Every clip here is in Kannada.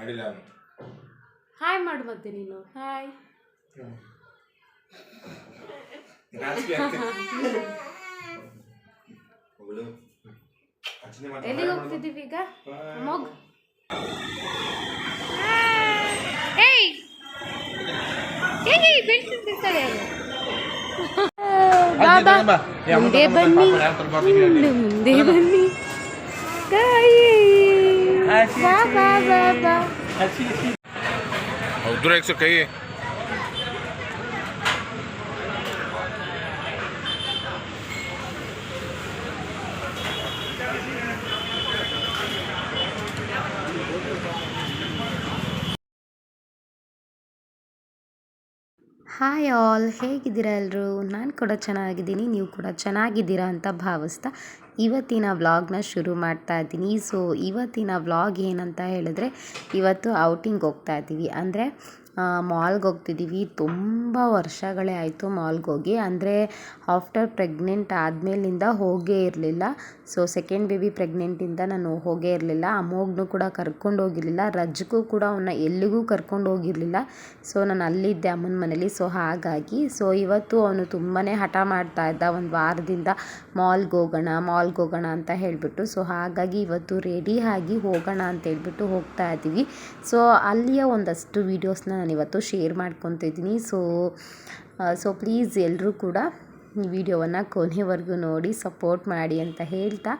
ಮಾಡಿಲ್ಲ ಅವನು. ಹಾಯ್ ಮಾಡು ಮತ್ತೆ ನೀನು ಹಾಯ್ ಎಲ್ಲಿಗೆ ಹೋಗ್ತಿದ್ದೀವಿ ಈಗ. ಮೊಗ್ ಏಯ್! ಏಯ್ ಬೀಳ್ತಿರ್ತಾರೆ ಬಾಬಾ. ಮುಂದೆ ಬನ್ನಿ. ಮುಂದೆ ಬನ್ನಿ. ಕಾಯಿ ಬಾ ಬಾ और दूर एक सौ कही ಹಾಯ್ ಆಲ್, ಹೇಗಿದ್ದೀರಾ ಎಲ್ಲರೂ ನಾನು ಕೂಡ ಚೆನ್ನಾಗಿದ್ದೀನಿ, ನೀವು ಕೂಡ ಚೆನ್ನಾಗಿದ್ದೀರಾ ಅಂತ ಭಾವಿಸ್ತಾ ಇವತ್ತಿನ ವ್ಲಾಗ್ನ ಶುರು ಮಾಡ್ತಾ ಇದ್ದೀನಿ. ಸೊ ಇವತ್ತಿನ ವ್ಲಾಗ್ ಏನಂತ ಹೇಳಿದ್ರೆ, ಇವತ್ತು ಔಟಿಂಗ್ ಹೋಗ್ತಾ ಇದ್ದೀವಿ. ಅಂದರೆ ಮಾಲ್ಗೆ ಹೋಗ್ತಿದ್ದೀವಿ ತುಂಬ ವರ್ಷಗಳೇ ಆಯಿತು ಮಾಲ್ಗೆ ಹೋಗಿ. ಅಂದರೆ ಆಫ್ಟರ್ ಪ್ರೆಗ್ನೆಂಟ್ ಆದಮೇಲಿಂದ ಹೋಗೇ ಇರಲಿಲ್ಲ. ಸೊ, ಸೆಕೆಂಡ್ ಬೇಬಿ ಪ್ರೆಗ್ನೆಂಟಿಂದ ನಾನು ಹೋಗೇ ಇರಲಿಲ್ಲ. ಅಮ್ಮೋಗ್ನೂ ಕೂಡ ಕರ್ಕೊಂಡು ಹೋಗಿರಲಿಲ್ಲ. ರಜ್ಗೂ ಕೂಡ ಅವನ್ನ ಎಲ್ಲಿಗೂ ಕರ್ಕೊಂಡು ಹೋಗಿರಲಿಲ್ಲ. ಸೊ, ನಾನು ಅಲ್ಲಿದ್ದೆ ಅಮ್ಮನ ಮನೇಲಿ. ಸೊ, ಹಾಗಾಗಿ, ಸೊ, ಇವತ್ತು ಅವನು ತುಂಬಾ ಹಠ ಮಾಡ್ತಾ ಇದ್ದ. ಒಂದು ವಾರದಿಂದ ಮಾಲ್ಗೆ ಹೋಗೋಣ ಮಾಲ್ಗೆ ಹೋಗೋಣ ಅಂತ ಹೇಳಿಬಿಟ್ಟು. ಸೊ, ಹಾಗಾಗಿ ಇವತ್ತು ರೆಡಿ ಆಗಿ ಹೋಗೋಣ ಅಂತ ಹೇಳ್ಬಿಟ್ಟು ಹೋಗ್ತಾ ಇದ್ದೀವಿ ಸೊ, ಅಲ್ಲಿಯ ಒಂದಷ್ಟು ವೀಡಿಯೋಸ್ನ ಇವತ್ತು ಶೇರ್ ಮಾಡ್ಕೊತಿದ್ದೀನಿ. ಸೊ ಸೊ ಪ್ಲೀಸ್ ಎಲ್ಲರೂ ಕೂಡ ವಿಡಿಯೋವನ್ನು ಕೊನೆವರೆಗೂ ನೋಡಿ ಸಪೋರ್ಟ್ ಮಾಡಿ ಅಂತ ಹೇಳ್ತಾ,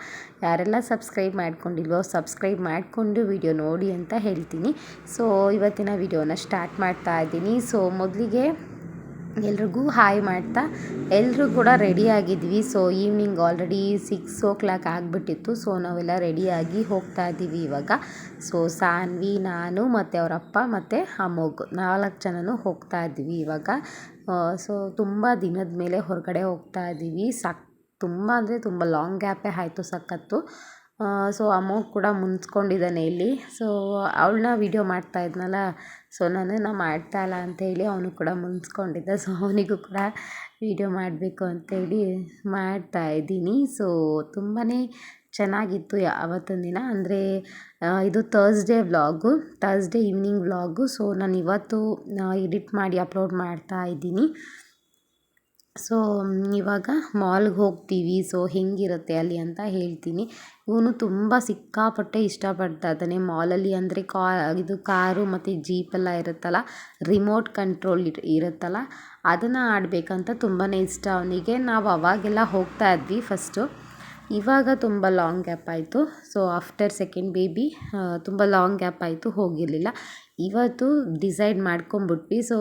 ಯಾರೆಲ್ಲ ಸಬ್ಸ್ಕ್ರೈಬ್ ಮಾಡ್ಕೊಂಡಿಲ್ವೋ ಸಬ್ಸ್ಕ್ರೈಬ್ ಮಾಡಿಕೊಂಡು ವಿಡಿಯೋ ನೋಡಿ ಅಂತ ಹೇಳ್ತೀನಿ. ಸೊ ಇವತ್ತಿನ ವಿಡಿಯೋನ ಸ್ಟಾರ್ಟ್ ಮಾಡ್ತಾ ಇದ್ದೀನಿ. ಸೊ ಮೊದಲಿಗೆ ಎಲ್ರಿಗೂ ಹಾಯ್ ಮಾಡ್ತಾ. ಎಲ್ಲರೂ ಕೂಡ ready ಆಗಿದ್ವಿ. So evening already six o'clock ಆಗಿಬಿಟ್ಟಿತ್ತು. ಸೊ ನಾವೆಲ್ಲ ರೆಡಿಯಾಗಿ ಹೋಗ್ತಾ ಇದ್ದೀವಿ ಇವಾಗ. ಸೊ ಸಾನ್ವಿ, ನಾನು ಮತ್ತು ಅವರಪ್ಪ ಮತ್ತು ಅಮ್ಮೋಗು ನಾಲ್ಕು ಜನನೂ ಹೋಗ್ತಾ ಇದ್ದೀವಿ ಇವಾಗ. ಸೊ ತುಂಬ ದಿನದ ಮೇಲೆ ಹೊರಗಡೆ ಹೋಗ್ತಾ ಇದ್ದೀವಿ. ಸಕ್, ತುಂಬ ಅಂದರೆ ತುಂಬ ಲಾಂಗ್ ಗ್ಯಾಪೇ ಆಯಿತು ಸಖತ್ತು. ಸೊ ಅಮ್ಮೋಗ್ ಕೂಡ ಮುಂಚ್ಕೊಂಡಿದ್ದಾನೆ ಇಲ್ಲಿ. ಸೊ ಅವಳನ್ನ ವೀಡಿಯೋ ಮಾಡ್ತಾ ಇದ್ನಲ್ಲ. ಸೊ ನನ್ನನ್ನು ಮಾಡ್ತಾ ಇಲ್ಲ ಅಂತೇಳಿ ಅವನು ಕೂಡ ಮುಂಚ್ಕೊಂಡಿದ್ದ. ಸೊ ಅವನಿಗೂ ಕೂಡ ವೀಡಿಯೋ ಮಾಡಬೇಕು ಅಂತೇಳಿ ಮಾಡ್ತಾ ಇದ್ದೀನಿ. ಸೊ ತುಂಬಾ ಚೆನ್ನಾಗಿತ್ತು ಯಾವತ್ತೊಂದು ದಿನ. ಅಂದರೆ ಇದು Thursday vlog Thursday evening vlog so ನಾನು ಇವತ್ತು ಎಡಿಟ್ ಮಾಡಿ ಅಪ್ಲೋಡ್ ಮಾಡ್ತಾ ಇದ್ದೀನಿ. ಸೊ ಇವಾಗ ಮಾಲ್ಗೆ ಹೋಗ್ತೀವಿ. ಸೊ ಹೆಂಗಿರುತ್ತೆ ಅಲ್ಲಿ ಅಂತ ಹೇಳ್ತೀನಿ. ಇವನು ತುಂಬ ಸಿಕ್ಕಾಪಟ್ಟೆ ಇಷ್ಟಪಡ್ತಾ ಇದ್ದಾನೆ. ಮಾಲಲ್ಲಿ ಅಂದರೆ ಕಾ, ಇದು ಕಾರು ಮತ್ತು ಜೀಪೆಲ್ಲ ಇರುತ್ತಲ್ಲ ರಿಮೋಟ್ ಕಂಟ್ರೋಲ್ ಇರುತ್ತಲ್ಲ, ಅದನ್ನು ಆಡಬೇಕಂತ ತುಂಬಾ ಇಷ್ಟ ಅವನಿಗೆ. ನಾವು ಅವಾಗೆಲ್ಲ ಹೋಗ್ತಾ ಇದ್ವಿ ಫಸ್ಟು ಇವಾಗ ತುಂಬ ಲಾಂಗ್ ಗ್ಯಾಪ್ ಆಯಿತು. ಸೊ ಆಫ್ಟರ್ ಸೆಕೆಂಡ್ ಬೇಬಿ ತುಂಬ ಲಾಂಗ್ ಗ್ಯಾಪ್ ಆಯಿತು, ಹೋಗಿರಲಿಲ್ಲ. ಇವತ್ತು ಡಿಸೈಡ್ ಮಾಡ್ಕೊಂಬಿಟ್ವಿ. ಸೊ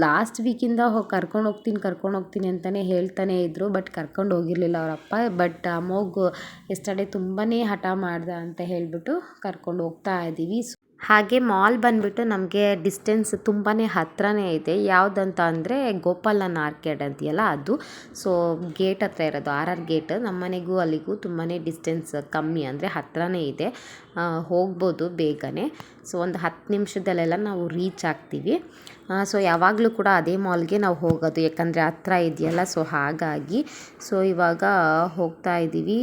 ಲಾಸ್ಟ್ ವೀಕಿಂದ ಹೋಗಿ ಕರ್ಕೊಂಡು ಹೋಗ್ತೀನಿ ಕರ್ಕೊಂಡು ಹೋಗ್ತೀನಿ ಅಂತಲೇ ಹೇಳ್ತಾನೆ ಇದ್ದರು ಬಟ್ ಕರ್ಕೊಂಡು ಹೋಗಿರಲಿಲ್ಲ ಅವರಪ್ಪ ಬಟ್ ಅಮೋಘ್ ಎಸ್ಟರ್ಡೇ ತುಂಬಾ ಹಠ ಮಾಡ್ದ ಅಂತ ಹೇಳಿಬಿಟ್ಟು ಕರ್ಕೊಂಡು ಹೋಗ್ತಾ ಇದ್ದೀವಿ ಹಾಗೆ ಮಾಲ್ ಬಂದುಬಿಟ್ಟು ನಮಗೆ ಡಿಸ್ಟೆನ್ಸ್ ತುಂಬಾ ಹತ್ತಿರನೇ ಇದೆ. ಯಾವುದಂತ ಅಂದರೆ ಗೋಪಾಲನ್ ಆರ್ಕೇಡ್ ಅಂತೀಯಲ್ಲ ಅದು. ಸೊ ಗೇಟ್ ಹತ್ರ ಇರೋದು ಆರ್ ಆರ್ ಗೇಟ್ ನಮ್ಮ ಮನೆಗೂ ಅಲ್ಲಿಗೂ ತುಂಬಾ ಡಿಸ್ಟೆನ್ಸ್ ಕಮ್ಮಿ ಅಂದರೆ ಹತ್ತಿರನೇ ಇದೆ. ಹೋಗ್ಬೋದು ಬೇಗನೆ. ಸೊ ಒಂದು ಹತ್ತು ನಿಮಿಷದಲ್ಲೆಲ್ಲ ನಾವು ರೀಚ್ ಆಗ್ತೀವಿ. ಸೊ ಯಾವಾಗಲೂ ಕೂಡ ಅದೇ ಮಾಲ್ಗೆ ನಾವು ಹೋಗೋದು. ಯಾಕಂದರೆ ಹತ್ರ ಇದೆಯಲ್ಲ ಸೊ ಹಾಗಾಗಿ. ಸೊ ಇವಾಗ ಹೋಗ್ತಾ ಇದ್ದೀವಿ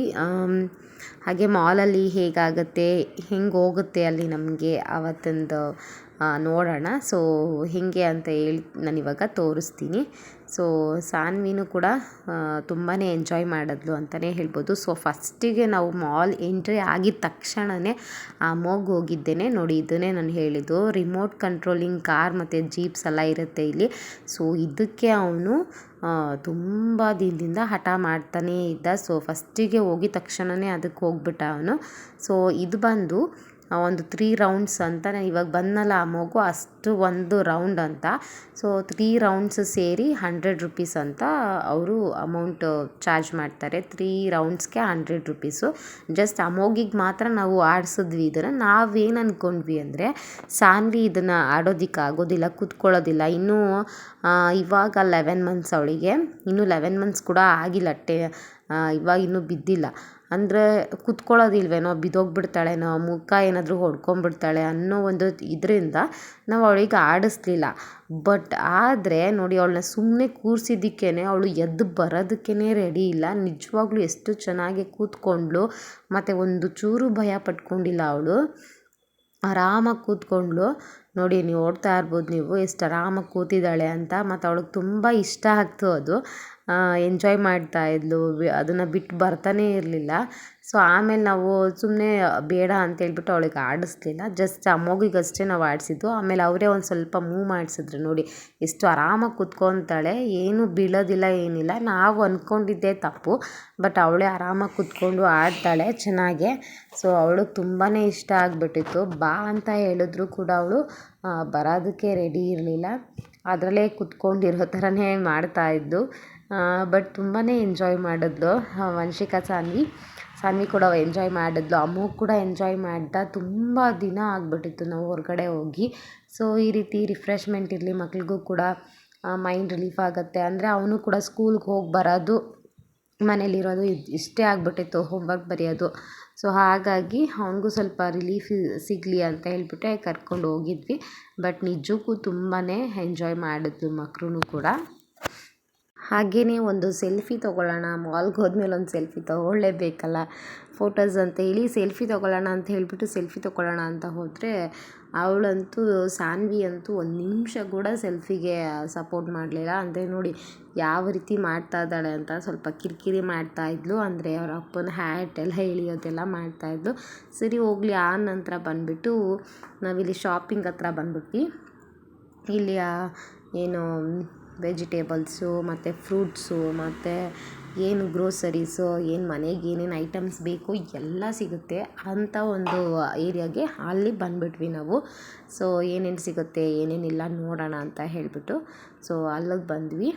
ಹಾಗೆ ಮಾಲಲ್ಲಿ ಹೇಗಾಗುತ್ತೆ, ಹೆಂಗೆ ಹೋಗುತ್ತೆ ಅಲ್ಲಿ ನಮಗೆ ಆವತ್ತೊಂದು ನೋಡೋಣ. ಸೊ ಹೇಗೆ ಅಂತ ಹೇಳಿ ನಾನು ಇವಾಗ ತೋರಿಸ್ತೀನಿ. ಸೊ ಸಾನ್ವಿನೂ ಕೂಡ ತುಂಬಾ ಎಂಜಾಯ್ ಮಾಡಿದ್ಲು ಅಂತಲೇ ಹೇಳ್ಬೋದು. ಸೊ ಫಸ್ಟಿಗೆ ನಾವು ಮಾಲ್ ಎಂಟ್ರಿ ಆಗಿದ ತಕ್ಷಣವೇ ಆ ಮೋಗ್ ಹೋಗಿದ್ದೇನೆ. ನೋಡಿ, ಇದನ್ನೇ ನಾನು ಹೇಳಿದ್ದು. ರಿಮೋಟ್ ಕಂಟ್ರೋಲಿಂಗ್ ಕಾರ್ ಮತ್ತು ಜೀಪ್ಸ್ ಎಲ್ಲ ಇರುತ್ತೆ ಇಲ್ಲಿ. ಸೊ ಇದಕ್ಕೆ ಅವನು ತುಂಬ ದಿನದಿಂದ ಹಠ ಮಾಡ್ತಾನೇ ಇದ್ದ. ಸೊ ಫಸ್ಟಿಗೆ ಹೋಗಿದ ತಕ್ಷಣವೇ ಅದಕ್ಕೆ ಹೋಗ್ಬಿಟ್ಟ ಅವನು. ಸೊ ಇದು ಬಂದು ಒಂದು ತ್ರೀ ರೌಂಡ್ಸ್ ಅಂತ ನಾನು ಇವಾಗ ಬಂದನಲ್ಲ ಆ ಮಗು, ಅಷ್ಟು ಒಂದು ರೌಂಡ್ ಅಂತ. ಸೊ ತ್ರೀ ರೌಂಡ್ಸ್ ಸೇರಿ ಹಂಡ್ರೆಡ್ ರುಪೀಸ್ ಅಂತ ಅವರು ಅಮೌಂಟ್ ಚಾರ್ಜ್ ಮಾಡ್ತಾರೆ. ತ್ರೀ ರೌಂಡ್ಸ್ಗೆ ಹಂಡ್ರೆಡ್ ರುಪೀಸು ಜಸ್ಟ್ ಅಮೋಗಿಗೆ ಮಾತ್ರ ನಾವು ಆಡಿಸಿದ್ವಿ ಇದನ್ನು. ನಾವೇನು ಅಂದ್ಕೊಂಡ್ವಿ ಅಂದರೆ, ಸಾನ್ವಿ ಇದನ್ನು ಆಡೋದಕ್ಕೆ ಆಗೋದಿಲ್ಲ, ಕೂತ್ಕೊಳ್ಳೋದಿಲ್ಲ. ಇನ್ನೂ ಇವಾಗ ಲೆವೆನ್ ಮಂತ್ಸ್ ಅವಳಿಗೆ. ಇನ್ನೂ ಲೆವೆನ್ ಮಂತ್ಸ್ ಕೂಡ ಆಗಿಲ್ಲ ಟೆ ಇವಾಗ ಇನ್ನೂ ಬಿದ್ದಿಲ್ಲ. ಅಂದರೆ ಕುತ್ಕೊಳ್ಳೋದಿಲ್ವೇನೋ, ಬಿದ್ದೋಗ್ಬಿಡ್ತಾಳೇನೋ, ಮುಖ ಏನಾದರೂ ಹೊಡ್ಕೊಂಬಿಡ್ತಾಳೆ ಅನ್ನೋ ಒಂದು ಇದರಿಂದ ನಾವು ಅವಳಿಗೆ ಆಡಿಸ್ಲಿಲ್ಲ. ಬಟ್ ಆದರೆ ನೋಡಿ ಅವಳನ್ನ ಸುಮ್ಮನೆ ಕೂರಿಸಿದ್ದಕ್ಕೇ ಅವಳು ಎದ್ದು ಬರೋದಕ್ಕೇ ರೆಡಿ ಇಲ್ಲ. ನಿಜವಾಗ್ಲೂ ಎಷ್ಟು ಚೆನ್ನಾಗಿ ಕೂತ್ಕೊಂಡ್ಳು. ಮತ್ತು ಒಂದು ಚೂರು ಭಯ ಪಟ್ಕೊಂಡಿಲ್ಲ ಅವಳು. ಆರಾಮಾಗಿ ಕೂತ್ಕೊಂಡ್ಳು. ನೋಡಿ ನೀವು ಓಡ್ತಾ ಇರ್ಬೋದು ನೀವು, ಎಷ್ಟು ಆರಾಮಾಗಿ ಕೂತಿದ್ದಾಳೆ ಅಂತ. ಮತ್ತು ಅವಳಿಗೆ ತುಂಬ ಇಷ್ಟ ಆಗ್ತು ಅದು. ಎಂಜಾಯ್ ಮಾಡ್ತಾ ಇದ್ಲು. ಅದನ್ನು ಬಿಟ್ಟು ಬರ್ತಾನೇ ಇರಲಿಲ್ಲ. ಸೊ ಆಮೇಲೆ ನಾವು ಸುಮ್ಮನೆ ಬೇಡ ಅಂತ ಹೇಳ್ಬಿಟ್ಟು ಅವಳಿಗೆ ಆಡಿಸ್ಲಿಲ್ಲ. ಜಸ್ಟ್ ಆ ಮಗುಗಷ್ಟೇ ನಾವು ಆಡಿಸಿದ್ದು. ಆಮೇಲೆ ಅವರೇ ಒಂದು ಸ್ವಲ್ಪ ಮೂವ್ ಮಾಡಿಸಿದ್ರು ನೋಡಿ. ಎಷ್ಟು ಆರಾಮಾಗಿ ಕುತ್ಕೊತಾಳೆ. ಏನು ಬೀಳೋದಿಲ್ಲ, ಏನಿಲ್ಲ. ನಾವು ಅಂದ್ಕೊಂಡಿದ್ದೇ ತಪ್ಪು. ಬಟ್ ಅವಳೇ ಆರಾಮಾಗಿ ಕುತ್ಕೊಂಡು ಆಡ್ತಾಳೆ ಚೆನ್ನಾಗೆ. ಸೊ ಅವಳು ತುಂಬಾ ಇಷ್ಟ ಆಗಿಬಿಟ್ಟಿತ್ತು. ಬಾ ಅಂತ ಹೇಳಿದ್ರು ಕೂಡ ಅವಳು. ಬರೋದಕ್ಕೆ ರೆಡಿ ಇರಲಿಲ್ಲ. ಅದರಲ್ಲೇ ಕುತ್ಕೊಂಡಿರೋ ಥರನೇ ಮಾಡ್ತಾಯಿದ್ದು ಬಟ್ ತುಂಬಾ ಎಂಜಾಯ್ ಮಾಡಿದ್ಲು ವಂಶಿಕಾ ಸಾನ್ವಿ. ಸಾನ್ವಿ ಕೂಡ ಎಂಜಾಯ್ ಮಾಡಿದ್ಲು, ಅಮ್ಮು ಕೂಡ ಎಂಜಾಯ್ ಮಾಡ್ತಾ ತುಂಬ ದಿನ ಆಗಿಬಿಟ್ಟಿತ್ತು ನಾವು ಹೊರಗಡೆ ಹೋಗಿ. ಸೊ ಈ ರೀತಿ ರಿಫ್ರೆಶ್ಮೆಂಟ್ ಇರಲಿ, ಮಕ್ಳಿಗೂ ಕೂಡ ಮೈಂಡ್ ರಿಲೀಫ್ ಆಗುತ್ತೆ. ಅಂದರೆ ಅವನು ಕೂಡ ಸ್ಕೂಲ್ಗೆ ಹೋಗಿ ಬರೋದು ಮನೇಲಿರೋದು ಇದು, ಇಷ್ಟೇ ಆಗಿಬಿಟ್ಟಿತ್ತು ಹೋಮ್ವರ್ಕ್ ಬರೆಯೋದು. ಸೊ ಹಾಗಾಗಿ ಅವನಿಗೂ ಸ್ವಲ್ಪ ರಿಲೀಫ್ ಸಿಗಲಿ ಅಂತ ಹೇಳ್ಬಿಟ್ಟೆ ಕರ್ಕೊಂಡು ಹೋಗಿದ್ವಿ. ಬಟ್ ನಿಜಕ್ಕೂ ತುಂಬಾ ಎಂಜಾಯ್ ಮಾಡಿದ್ವಿ ಮಕ್ಳು ಕೂಡ. ಹಾಗೆಯೇ ಒಂದು ಸೆಲ್ಫಿ ತೊಗೊಳ್ಳೋಣ, ಮಾಲ್ಗೆ ಹೋದ್ಮೇಲೆ ಒಂದು ಸೆಲ್ಫಿ ತೊಗೊಳ್ಳೇಬೇಕಲ್ಲ? ಫೋಟೋಸ್ ಅಂತ ಹೇಳಿ ಸೆಲ್ಫಿ ತೊಗೊಳ್ಳೋಣ ಅಂತ ಹೇಳಿಬಿಟ್ಟು ಸೆಲ್ಫಿ ತೊಗೊಳ್ಳೋಣ ಅಂತ ಹೋದರೆ ಅವಳಂತೂ, ಸಾನ್ವಿ ಅಂತೂ ಒಂದು ನಿಮಿಷ ಕೂಡ ಸೆಲ್ಫಿಗೆ ಸಪೋರ್ಟ್ ಮಾಡಲಿಲ್ಲ. ಅಂದರೆ ನೋಡಿ, ಯಾವ ರೀತಿ ಮಾಡ್ತಾ ಇದ್ದಾಳೆ ಅಂತ ಸ್ವಲ್ಪ ಕಿರಿಕಿರಿ ಮಾಡ್ತಾ ಇದ್ಲು. ಅಂದರೆ ಅವ್ರ ಅಪ್ಪನ ಹ್ಯಾಟ್ ಎಲ್ಲ ಎಳಿಯೋದೆಲ್ಲ ಮಾಡ್ತಾಯಿದ್ಲು ಸರಿ, ಹೋಗಲಿ. ಆ ನಂತರ ಬಂದುಬಿಟ್ಟು ನಾವಿಲ್ಲಿ ಶಾಪಿಂಗ್ ಹತ್ರ ಬಂದ್ಬಿಟ್ವಿ. ಇಲ್ಲಿ ಏನು ವೆಜಿಟೇಬಲ್ಸು, ಮತ್ತು ಫ್ರೂಟ್ಸು, ಮತ್ತು ಏನು ಗ್ರೋಸರೀಸು, ಏನು ಮನೆಗೆ ಏನೇನು ಐಟಮ್ಸ್ ಬೇಕು ಎಲ್ಲ ಸಿಗುತ್ತೆ. ಅಂಥ ಒಂದು ಏರಿಯಾಗೆ ಅಲ್ಲಿ ಬಂದುಬಿಟ್ವಿ ನಾವು. ಸೊ, ಏನೇನು ಸಿಗುತ್ತೆ, ಏನೇನಿಲ್ಲ ನೋಡೋಣ ಅಂತ ಹೇಳಿಬಿಟ್ಟು, ಸೊ, ಅಲ್ಲಿಗೆ ಬಂದ್ವಿ.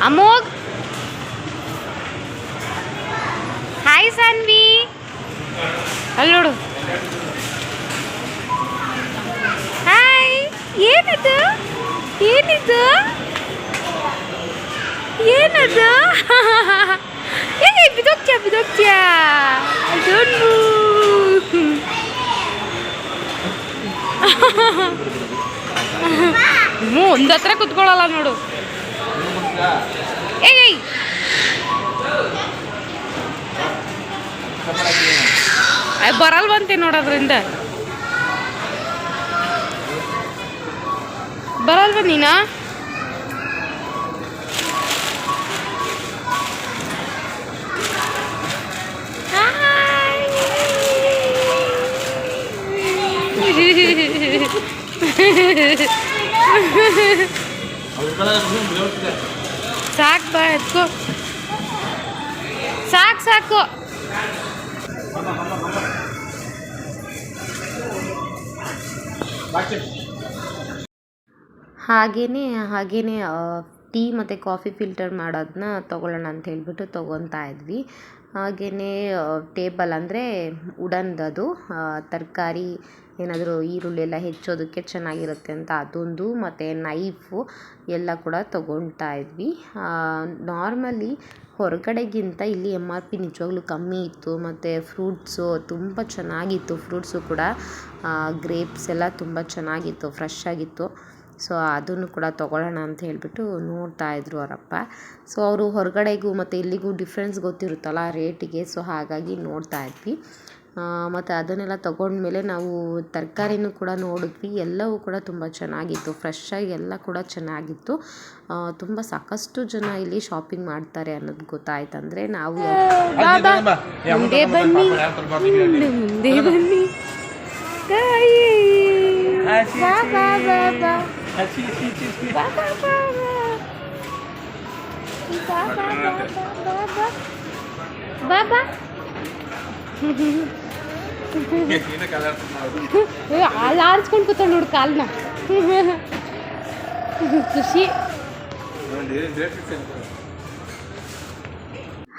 ಅಮೋಘ್! ಹಾಯ್ ಸಾನ್ವಿ ಅಲ್ಲಿ ನೋಡು ಹಾಯ್ ಏನದು ಏನಿದು ಏನದು ಏ ಬಿದೋಗ್ತ್ಯಾ ಬಿದೋಗ್ತ್ಯಾ ಡೋಂಟ್ ಹ್ಞೂ ಒಂದು ಹತ್ರ ಕುತ್ಕೊಳ್ಳಲ್ಲ ನೋಡು ಏಯ್ ಏಯ್ ಬಂತಿ ನೋಡೋದ್ರಿಂದ. ಬರಲ್ವ ನೀನಾ? ಸಾಕು ಬಾ ಎತ್ಕೋ. ಸಾಕು ಸಾಕು. ಹಾಗೆಯೇ ಹಾಗೆಯೇ ಟೀ ಮತ್ತು ಕಾಫಿ ಫಿಲ್ಟರ್ ಮಾಡೋದನ್ನ ತೊಗೊಳ್ಳೋಣ ಅಂತ ಹೇಳಿಬಿಟ್ಟು ತೊಗೊತಾ ಇದ್ವಿ. ಹಾಗೆಯೇ ಟೇಬಲ್ ಅಂದರೆ ಉಡನ್ದದು ತರಕಾರಿ, ಏನಾದರೂ ಈರುಳ್ಳಿ ಎಲ್ಲ ಹೆಚ್ಚೋದಕ್ಕೆ ಚೆನ್ನಾಗಿರುತ್ತೆ ಅಂತ ಅದೊಂದು, ಮತ್ತು ನೈಫು ಎಲ್ಲ ಕೂಡ ತೊಗೊತಾ ಇದ್ವಿ. ನಾರ್ಮಲಿ ಹೊರಗಡೆಗಿಂತ ಇಲ್ಲಿ ಎಂ ಆರ್ ಪಿ ನಿಜವಾಗ್ಲೂ ಕಮ್ಮಿ ಇತ್ತು. ಮತ್ತು ಫ್ರೂಟ್ಸು ತುಂಬ ಚೆನ್ನಾಗಿತ್ತು. ಫ್ರೂಟ್ಸು ಕೂಡ ಗ್ರೇಪ್ಸ್ ಎಲ್ಲ ತುಂಬ ಚೆನ್ನಾಗಿತ್ತು ಫ್ರೆಶ್ ಆಗಿತ್ತು. ಸೊ ಅದನ್ನು ಕೂಡ ತೊಗೊಳ್ಳೋಣ ಅಂತ ಹೇಳಿಬಿಟ್ಟು ನೋಡ್ತಾ ಇದ್ರು ಅವರಪ್ಪ. ಸೊ ಅವರು ಹೊರಗಡೆಗೂ ಮತ್ತು ಇಲ್ಲಿಗೂ ಡಿಫ್ರೆನ್ಸ್ ಗೊತ್ತಿರುತ್ತಲ್ಲ ರೇಟಿಗೆ ಸೊ ಹಾಗಾಗಿ ನೋಡ್ತಾ ಇದ್ವಿ. ಮತ್ತು ಅದನ್ನೆಲ್ಲ ತಗೊಂಡ್ಮೇಲೆ ನಾವು ತರಕಾರಿನೂ ಕೂಡ ನೋಡಿದ್ವಿ. ಎಲ್ಲವೂ ಕೂಡ ತುಂಬ ಚೆನ್ನಾಗಿತ್ತು. ಫ್ರೆಶ್ಶಾಗಿ ಎಲ್ಲ ಕೂಡ ಚೆನ್ನಾಗಿತ್ತು. ತುಂಬ ಸಾಕಷ್ಟು ಜನ ಇಲ್ಲಿ ಶಾಪಿಂಗ್ ಮಾಡ್ತಾರೆ ಅನ್ನೋದು ಗೊತ್ತಾಯ್ತು ಅಂದರೆ ನಾವು ಮುಂದೆ ಬನ್ನಿ. ಮುಂದೆ ಬನ್ನಿ. ಕಾಯಿ ಅಲ್ಲಿ ಆರಿಸ್ಕೊಂಡು ಕೂತಾಳೆ ನೋಡು ಕಾಲ್ನ. ಖುಷಿ.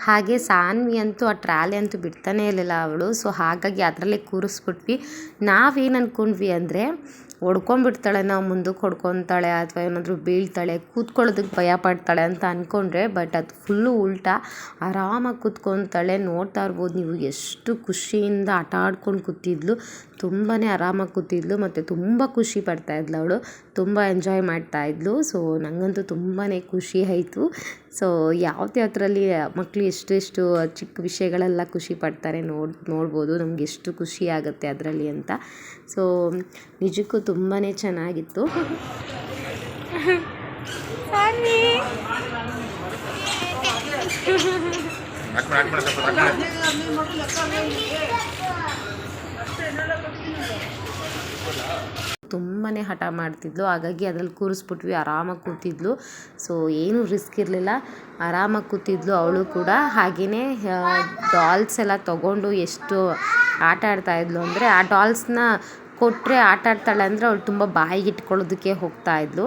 ಹಾಗೆ ಸಾನ್ವಿ ಅಂತೂ ಆ ಟ್ರಾಲಿ ಅಂತೂ ಬಿಡ್ತಾನೆ ಇರಲಿಲ್ಲ ಅವಳು. ಸೊ ಹಾಗಾಗಿ ಅದರಲ್ಲೇ ಕೂರಿಸ್ಬಿಟ್ವಿ. ನಾವೇನು ಅಂದ್ಕೊಂಡ್ವಿ ಅಂದರೆ ಹೊಡ್ಕೊಂಡ್ಬಿಡ್ತಾಳೆ, ನಾವು ಮುಂದಕ್ಕೆ ಹೊಡ್ಕೊತಾಳೆ ಅಥವಾ ಏನಾದರೂ ಬೀಳ್ತಾಳೆ, ಕೂತ್ಕೊಳ್ಳೋದಕ್ಕೆ ಭಯ ಪಡ್ತಾಳೆ ಅಂತ ಅಂದ್ಕೊಂಡ್ರೆ ಬಟ್ ಅದು ಫುಲ್ಲು ಉಲ್ಟಾ ಆರಾಮಾಗಿ ಕೂತ್ಕೊತಾಳೆ, ನೋಡ್ತಾ ಇರ್ಬೋದು. ನೀವು ಎಷ್ಟು ಖುಷಿಯಿಂದ ಆಟ ಆಡ್ಕೊಂಡು ಕೂತಿದ್ಲು ತುಂಬಾ ಆರಾಮಾಗಿ ಕೂತಿದ್ಲು ಮತ್ತು ತುಂಬ ಖುಷಿ ಪಡ್ತಾ ಇದ್ಲು ಅವಳು, ತುಂಬ ಎಂಜಾಯ್ ಮಾಡ್ತಾ ಇದ್ಲು. ಸೊ ನನಗಂತೂ ತುಂಬಾ ಖುಷಿ ಆಯಿತು. ಸೊ ಯಾವ್ದ್ಯಾವ್ದ್ರಲ್ಲಿ ಮಕ್ಕಳು ಎಷ್ಟು ಎಷ್ಟು ಚಿಕ್ಕ ವಿಷಯಗಳೆಲ್ಲ ಖುಷಿ ಪಡ್ತಾರೆ ನೋಡ್, ನೋಡ್ಬೋದು. ನಮ್ಗೆ ಎಷ್ಟು ಖುಷಿ ಆಗುತ್ತೆ ಅದರಲ್ಲಿ ಅಂತ. ಸೊ ನಿಜಕ್ಕೂ ತುಂಬಾ ಚೆನ್ನಾಗಿತ್ತು. ತುಂಬಾ ಹಠ ಮಾಡ್ತಿದ್ಲು. ಹಾಗಾಗಿ ಅದ್ರಲ್ಲಿ ಕೂರಿಸ್ಬಿಟ್ವಿ ಆರಾಮಾಗಿ ಕೂತಿದ್ಲು. ಸೊ ಏನೂ ರಿಸ್ಕ್ ಇರಲಿಲ್ಲ. ಆರಾಮಾಗಿ ಕೂತಿದ್ಲು ಅವಳು ಕೂಡ. ಹಾಗೆಯೇ ಡಾಲ್ಸ್ ಎಲ್ಲ ತೊಗೊಂಡು ಎಷ್ಟು ಆಟ ಆಡ್ತಾ ಇದ್ಲು ಅಂದರೆ ಆ ಡಾಲ್ಸ್ನ ಕೊಟ್ಟರೆ ಆಟ ಆಡ್ತಾಳೆ ಅಂದರೆ ಅವಳು ತುಂಬ ಬಾಯಿಗೆ ಇಟ್ಕೊಳ್ಳೋದಕ್ಕೆ ಹೋಗ್ತಾ ಇದ್ಲು.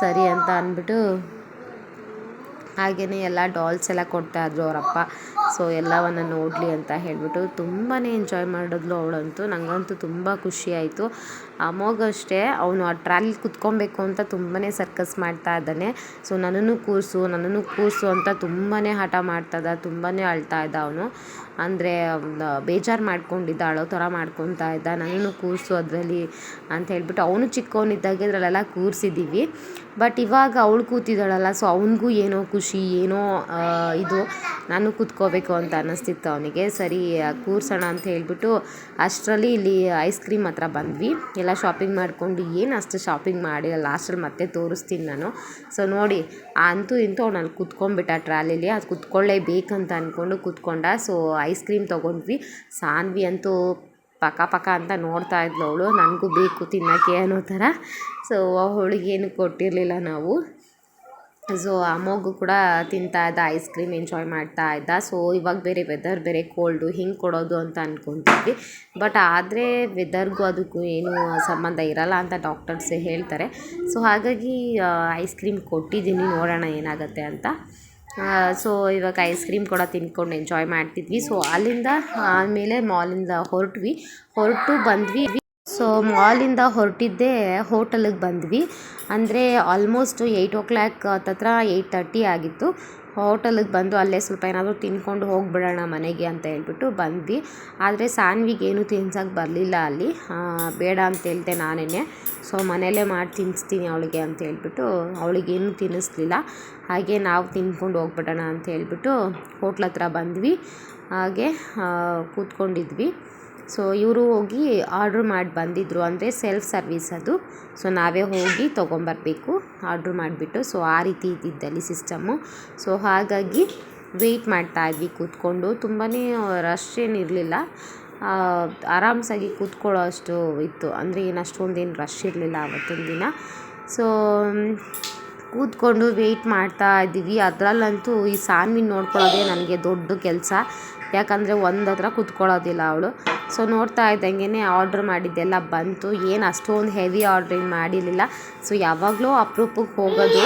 ಸರಿ ಅಂತ ಅಂದ್ಬಿಟ್ಟು ಹಾಗೆಯೇ ಎಲ್ಲ ಡಾಲ್ಸ್ ಎಲ್ಲ ಕೊಡ್ತಾಯಿದ್ರು ಅವರಪ್ಪ ಸೊ, ಎಲ್ಲವನ್ನು ನೋಡಲಿ ಅಂತ ಹೇಳಿಬಿಟ್ಟು ತುಂಬಾ ಎಂಜಾಯ್ ಮಾಡಿದ್ಲು ಅವಳಂತೂ. ನನಗಂತೂ ತುಂಬ ಖುಷಿ ಆಯಿತು. ಅಮ್ಮಗೂ ಅಷ್ಟೇ, ಅವನು ಆ ಟ್ರಾಲಿ ಕುತ್ಕೊಬೇಕು ಅಂತ ತುಂಬಾ ಸರ್ಕಸ್ ಮಾಡ್ತಾ ಇದ್ದಾನೆ. ಸೊ ನನ್ನನ್ನು ಕೂರಿಸು ನನ್ನನ್ನು ಕೂರಿಸು ಅಂತ ತುಂಬಾ ಹಠ ಮಾಡ್ತಾ ಇದ್ದ ತುಂಬಾ ಅಳ್ತಾ ಇದ್ದ ಅವನು. ಅಂದರೆ ಬೇಜಾರು ಮಾಡ್ಕೊಂಡಿದ್ದ, ಅಳೋ ಥರ ಮಾಡ್ಕೊತಾ ಇದ್ದ, ನನ್ನನ್ನು ಕೂರಿಸು ಅದರಲ್ಲಿ ಅಂತ ಹೇಳ್ಬಿಟ್ಟು ಅವನು ಚಿಕ್ಕವನಿದ್ದಾಗ ಇದರಲ್ಲೆಲ್ಲ ಕೂರಿಸಿದ್ದೀವಿ. ಬಟ್ ಇವಾಗ ಅವಳು ಕೂತಿದ್ದಾಳಲ್ಲ ಸೊ ಅವನಿಗೂ ಏನೋ ಖುಷಿ, ಏನೋ ಇದು, ನಾನು ಕೂತ್ಕೋಬೇಕು ಅಂತ ಅನ್ನಿಸ್ತಿತ್ತು ಅವನಿಗೆ. ಸರಿ ಕೂರಿಸೋಣ ಅಂತ ಹೇಳ್ಬಿಟ್ಟು ಅಷ್ಟರಲ್ಲಿ ಇಲ್ಲಿ ಐಸ್ ಕ್ರೀಮ್ ಹತ್ರ ಬಂದ್ವಿ. ಎಲ್ಲ ಶಾಪಿಂಗ್ ಮಾಡಿಕೊಂಡು ಏನು ಅಷ್ಟು ಶಾಪಿಂಗ್ ಮಾಡಿ ಲಾಸ್ಟಲ್ಲಿ ಮತ್ತೆ ತೋರಿಸ್ತೀನಿ ನಾನು. ಸೊ ನೋಡಿ, ಅಂತೂ ಇಂತೂ ಅವ್ನು ಅಲ್ಲಿ ಕುತ್ಕೊಂಡ್ಬಿಟ್ಟ ಟ್ರಾಲಿಲಿ ಅದು ಕುತ್ಕೊಳ್ಳೇಬೇಕಂತ ಅಂದ್ಕೊಂಡು ಕುತ್ಕೊಂಡ. ಸೊ ಐಸ್ ಕ್ರೀಮ್ ತೊಗೊಂಡ್ವಿ. ಸಾನ್ವಿ ಅಂತೂ ಪಕ ಪಕ ಅಂತ ನೋಡ್ತಾ ಇದ್ಲು ಅವಳು. ನನಗೂ ಬೇಕು ತಿನ್ನೋಕ್ಕೆ ಅನ್ನೋ ಥರ. ಸೊ ಅವಳಿಗೇನು ಕೊಟ್ಟಿರಲಿಲ್ಲ ನಾವು. ಸೊ ಅಮ್ಮಗೂ ಕೂಡ ತಿಂತಾ ಇದ್ದ ಐಸ್ ಕ್ರೀಮ್ ಎಂಜಾಯ್ ಮಾಡ್ತಾ ಇದ್ದ. ಸೊ ಇವಾಗ ಬೇರೆ ವೆದರ್ ಬೇರೆ ಕೋಲ್ಡು ಹಿಂಗೆ ಕೊಡೋದು ಅಂತ ಅಂದ್ಕೊತಿದ್ವಿ ಬಟ್ ಆದರೆ ವೆದರ್ಗೂ ಅದಕ್ಕೂ ಏನೂ ಸಂಬಂಧ ಇರಲ್ಲ ಅಂತ ಡಾಕ್ಟರ್ಸ್ ಹೇಳ್ತಾರೆ. ಸೊ ಹಾಗಾಗಿ ಐಸ್ ಕ್ರೀಮ್ ಕೊಟ್ಟಿದ್ದೀನಿ, ನೋಡೋಣ ಏನಾಗುತ್ತೆ ಅಂತ. ಸೊ ಇವಾಗ ಐಸ್ ಕ್ರೀಮ್ ಕೂಡ ತಿನ್ಕೊಂಡು ಎಂಜಾಯ್ ಮಾಡ್ತಿದ್ವಿ. ಸೊ ಅಲ್ಲಿಂದ ಆಮೇಲೆ ಮಾಲಿಂದ ಹೊರಟ್ವಿ. ಹೊರಟು ಬಂದ್ವಿ. ಸೊ ಮಾಲಿಂದ ಹೊರಟಿದ್ದೆ ಹೋಟೆಲಿಗೆ ಬಂದ್ವಿ. ಅಂದರೆ ಆಲ್ಮೋಸ್ಟ್ ಏಯ್ಟ್ ಓ ಕ್ಲಾಕ್ ಹತ್ತತ್ರ ಏಯ್ಟ್ ತರ್ಟಿ ಆಗಿತ್ತು. ಹೋಟೆಲಿಗೆ ಬಂದು ಅಲ್ಲೇ ಸ್ವಲ್ಪ ಏನಾದರೂ ತಿನ್ಕೊಂಡು ಹೋಗಿಬಿಡೋಣ ಮನೆಗೆ ಅಂತ ಹೇಳ್ಬಿಟ್ಟು ಬಂದ್ವಿ. ಆದರೆ ಸಾನ್ವಿಗೆ ಏನು ತಿನ್ಸೋಕ್ಕೆ ಬರಲಿಲ್ಲ ಅಲ್ಲಿ. ಬೇಡ ಅಂತ ಹೇಳ್ದೆ ನಾನೇ ಸೊ ಮನೇಲೇ ಮಾಡಿ ತಿನ್ನಿಸ್ತೀನಿ ಅವಳಿಗೆ ಅಂತ ಹೇಳ್ಬಿಟ್ಟು ಅವಳಿಗೇನು ತಿನ್ನಿಸ್ಲಿಲ್ಲ ಹಾಗೆ ನಾವು ತಿನ್ಕೊಂಡು ಹೋಗ್ಬಿಡೋಣ ಅಂತ ಹೇಳ್ಬಿಟ್ಟು ಹೋಟ್ಲ್ ಹತ್ರ ಬಂದ್ವಿ. ಹಾಗೆ ಕೂತ್ಕೊಂಡಿದ್ವಿ. ಸೊ ಇವರು ಹೋಗಿ ಆರ್ಡ್ರ್ ಮಾಡಿ ಬಂದಿದ್ದರು ಅಂದರೆ ಸೆಲ್ಫ್ ಸರ್ವಿಸ್ ಅದು. ಸೊ ನಾವೇ ಹೋಗಿ ತೊಗೊಂಬರ್ಬೇಕು ಆರ್ಡ್ರ್ ಮಾಡಿಬಿಟ್ಟು. ಸೊ ಆ ರೀತಿ ಇದ್ದಿದ್ದಲ್ಲಿ ಸಿಸ್ಟಮ್ಮು ಸೊ ಹಾಗಾಗಿ ವೆಯ್ಟ್ ಮಾಡ್ತಾ ಇದ್ವಿ ಕೂತ್ಕೊಂಡು. ತುಂಬಾ ರಶ್ ಏನಿರಲಿಲ್ಲ ಆರಾಮ್ಸಾಗಿ ಕೂತ್ಕೊಳ್ಳೋ ಅಷ್ಟು ಇತ್ತು. ಅಂದರೆ ಏನು ಅಷ್ಟೊಂದೇನು ರಶ್ ಇರಲಿಲ್ಲ ಆವತ್ತಿನ ದಿನ. ಸೊ ಕೂತ್ಕೊಂಡು ವೆಯ್ಟ್ ಮಾಡ್ತಾ ಇದ್ದೀವಿ ಅದರಲ್ಲಂತೂ ಈ ಸಾನ್ವಿನ ನೋಡ್ಕೊಳ್ಳೋದೇ ನನಗೆ ದೊಡ್ಡ ಕೆಲಸ. ಯಾಕಂದರೆ ಒಂದು ಹತ್ರ ಕೂತ್ಕೊಳ್ಳೋದಿಲ್ಲ ಅವಳು. ಸೊ ನೋಡ್ತಾ ಇದ್ದಂಗೆ ಆರ್ಡ್ರ್ ಮಾಡಿದ್ದೆಲ್ಲ ಬಂತು. ಏನು ಅಷ್ಟೊಂದು ಹೆವಿ ಆರ್ಡ್ರಿಂಗ್ ಮಾಡಿರಲಿಲ್ಲ. ಸೊ ಯಾವಾಗಲೂ ಅಪರೂಪಕ್ಕೆ ಹೋಗೋದು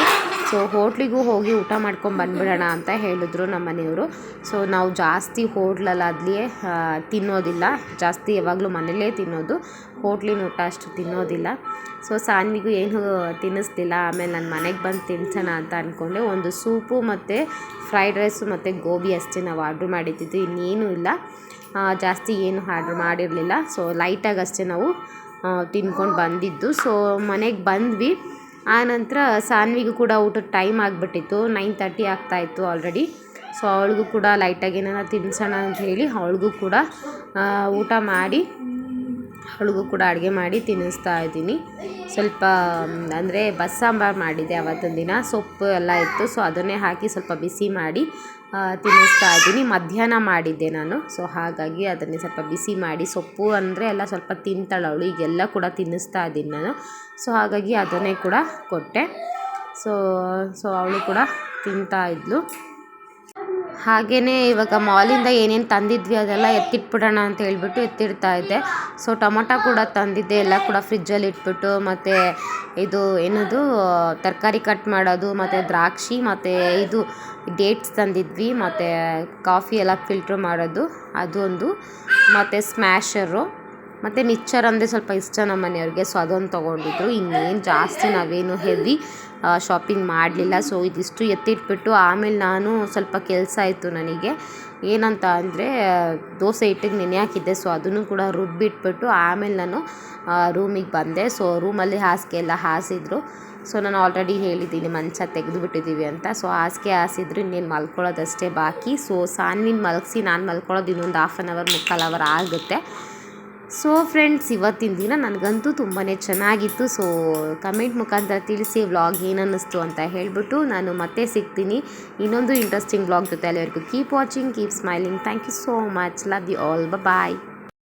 ಸೊ ಹೋಟ್ಲಿಗೂ ಹೋಗಿ ಊಟ ಮಾಡ್ಕೊಂಡು ಬಂದ್ಬಿಡೋಣ ಅಂತ ಹೇಳಿದ್ರು ನಮ್ಮ ಮನೆಯವರು. ಸೊ ನಾವು ಜಾಸ್ತಿ ಹೋಟ್ಲಲ್ಲಾಗಲಿ ತಿನ್ನೋದಿಲ್ಲ. ಜಾಸ್ತಿ ಯಾವಾಗಲೂ ಮನೇಲೇ ತಿನ್ನೋದು. ಹೋಟ್ಲಿನ ಊಟ ಅಷ್ಟು ತಿನ್ನೋದಿಲ್ಲ. ಸೊ ಸಾನ್ವಿಗೂ ಏನು ತಿನ್ನಿಸ್ಲಿಲ್ಲ ಆಮೇಲೆ ನಾನು ಮನೆಗೆ ಬಂದು ತಿನ್ಸೋಣ ಅಂತ ಅಂದ್ಕೊಂಡೆ ಒಂದು ಸೂಪು ಮತ್ತು ಫ್ರೈಡ್ ರೈಸು ಮತ್ತು ಗೋಬಿ ಅಷ್ಟೇ ನಾವು ಆರ್ಡ್ರ್ ಮಾಡಿದ್ದಿದ್ದು. ಇನ್ನೇನು ಇಲ್ಲ. ಜಾಸ್ತಿ ಏನು ಆರ್ಡ್ರ್ ಮಾಡಿರಲಿಲ್ಲ. ಸೊ ಲೈಟಾಗಿ ಅಷ್ಟೇ ನಾವು ತಿನ್ಕೊಂಡು ಬಂದಿದ್ದು. ಸೊ ಮನೆಗೆ ಬಂದ್ವಿ. ಆನಂತರ ಸಾನ್ವಿಗೂ ಕೂಡ ಊಟದ ಟೈಮ್ ಆಗಿಬಿಟ್ಟಿತ್ತು. ನೈನ್ ತರ್ಟಿ ಆಗ್ತಾಯಿತ್ತು ಆಲ್ರೆಡಿ ಸೊ ಅವಳಿಗೂ ಕೂಡ ಲೈಟಾಗಿ ಏನಾರ ತಿನ್ಸೋಣ ಅಂತ ಹೇಳಿ ಅವಳಿಗೂ ಕೂಡ ಊಟ ಮಾಡಿ, ಅವಳಿಗೂ ಕೂಡ ಅಡುಗೆ ಮಾಡಿ ತಿನ್ನಿಸ್ತಾ ಇದ್ದೀನಿ. ಸ್ವಲ್ಪ, ಅಂದರೆ ಬಸ್ಸಾಂಬಾರು ಮಾಡಿದ್ದೆ ಅವತ್ತಿನ ದಿನ. ಸೊಪ್ಪು ಎಲ್ಲ ಇತ್ತು. ಸೊ ಅದನ್ನೇ ಹಾಕಿ ಸ್ವಲ್ಪ ಬಿಸಿ ಮಾಡಿ ತಿನ್ನಿಸ್ತಾ ಇದ್ದೀನಿ. ಮಧ್ಯಾಹ್ನ ಮಾಡಿದ್ದೆ ನಾನು. ಸೊ ಹಾಗಾಗಿ ಅದನ್ನೇ ಸ್ವಲ್ಪ ಬಿಸಿ ಮಾಡಿ ಸೊಪ್ಪು ಅಂದರೆ ಎಲ್ಲ ಸ್ವಲ್ಪ ತಿಂತಾಳೆ ಅವಳು. ಈಗೆಲ್ಲ ಕೂಡ ತಿನ್ನಿಸ್ತಾ ಇದ್ದೀನಿ ನಾನು. ಸೊ ಹಾಗಾಗಿ ಅದನ್ನೇ ಕೂಡ ಕೊಟ್ಟೆ. ಸೊ ಸೊ ಅವಳು ಕೂಡ ತಿಂತಾ ಇದ್ಲು. ಹಾಗೆಯೇ ಇವಾಗ ಮಾಲಿಂದ ಏನೇನು ತಂದಿದ್ವಿ ಅದೆಲ್ಲ ಎತ್ತಿಟ್ಬಿಡೋಣ ಅಂತ ಹೇಳ್ಬಿಟ್ಟು ಎತ್ತಿಡ್ತಾ ಇದ್ದೆ. ಸೊ ಟೊಮೊಟೊ ಕೂಡ ತಂದಿದ್ದೆ, ಎಲ್ಲ ಕೂಡ ಫ್ರಿಜ್ಜಲ್ಲಿ ಇಟ್ಬಿಟ್ಟು, ಮತ್ತು ಇದು ಏನದು, ತರಕಾರಿ ಕಟ್ ಮಾಡೋದು, ಮತ್ತು ದ್ರಾಕ್ಷಿ, ಮತ್ತು ಇದು ಡೇಟ್ಸ್ ತಂದಿದ್ವಿ, ಮತ್ತು ಕಾಫಿ ಎಲ್ಲ ಫಿಲ್ಟ್ರ್ ಮಾಡೋದು, ಅದು ಒಂದು, ಮತ್ತು ಸ್ಮ್ಯಾಷರು ಮತ್ತು ಮಿಕ್ಚರ್ ಅಂದರೆ ಸ್ವಲ್ಪ ಇಷ್ಟ ನಮ್ಮ ಮನೆಯವ್ರಿಗೆ ಸೊ ಅದೊಂದು ತೊಗೊಂಡಿದ್ರು. ಇನ್ನೇನು ಜಾಸ್ತಿ ನಾವೇನು ಹೆವಿ ಶಾಪಿಂಗ್ ಮಾಡಲಿಲ್ಲ. ಸೊ ಇದಿಷ್ಟು ಎತ್ತಿಟ್ಬಿಟ್ಟು ಆಮೇಲೆ ನಾನು ಸ್ವಲ್ಪ ಕೆಲಸ ಆಯಿತು ನನಗೆ. ಏನಂತ ಅಂದರೆ, ದೋಸೆ ಹಿಟ್ಟಿಗೆ ನೆನೆ ಹಾಕಿದ್ದೆ. ಸೊ ಅದನ್ನು ಕೂಡ ರುಬ್ಬಿಟ್ಬಿಟ್ಟು ಆಮೇಲೆ ನಾನು ರೂಮಿಗೆ ಬಂದೆ. ಸೊ ರೂಮಲ್ಲಿ ಹಾಸಿಗೆ ಎಲ್ಲ ಹಾಸಿದ್ರು. ಸೊ ನಾನು ಆಲ್ರೆಡಿ ಹೇಳಿದ್ದೀನಿ, ಮಂಚ ತೆಗೆದುಬಿಟ್ಟಿದ್ದೀವಿ ಅಂತ. ಸೊ ಹಾಸಿಗೆ ಹಾಸಿದ್ರು ಇನ್ನೇನು ಮಲ್ಕೊಳ್ಳೋದಷ್ಟೇ ಬಾಕಿ. ಸೊ ಸಾನ್ವಿನ ಮಲಗಿಸಿ, ನಾನು ಮಲ್ಕೊಳ್ಳೋದು ಇನ್ನೊಂದು ಹಾಫ್ ಆನ್ ಅವರ್ ಮುಕ್ಕಾಲು ಅವರ್ ಆಗುತ್ತೆ. ಸೊ ಫ್ರೆಂಡ್ಸ್ ಇವತ್ತಿನ ದಿನ ನನಗಂತೂ ತುಂಬಾ ಚೆನ್ನಾಗಿತ್ತು. ಸೊ ಕಮೆಂಟ್ ಮುಖಾಂತರ ತಿಳಿಸಿ ವ್ಲಾಗ್ ಏನನ್ನಿಸ್ತು ಅಂತ ಹೇಳಿಬಿಟ್ಟು ನಾನು ಮತ್ತೆ ಸಿಗ್ತೀನಿ. ಇನ್ನೊಂದು ಇಂಟ್ರೆಸ್ಟಿಂಗ್ ವ್ಲಾಗ್ ಜೊತೆ ಅಲ್ಲಿವರೆಗೂ keep watching keep smiling thank you so much love you all bye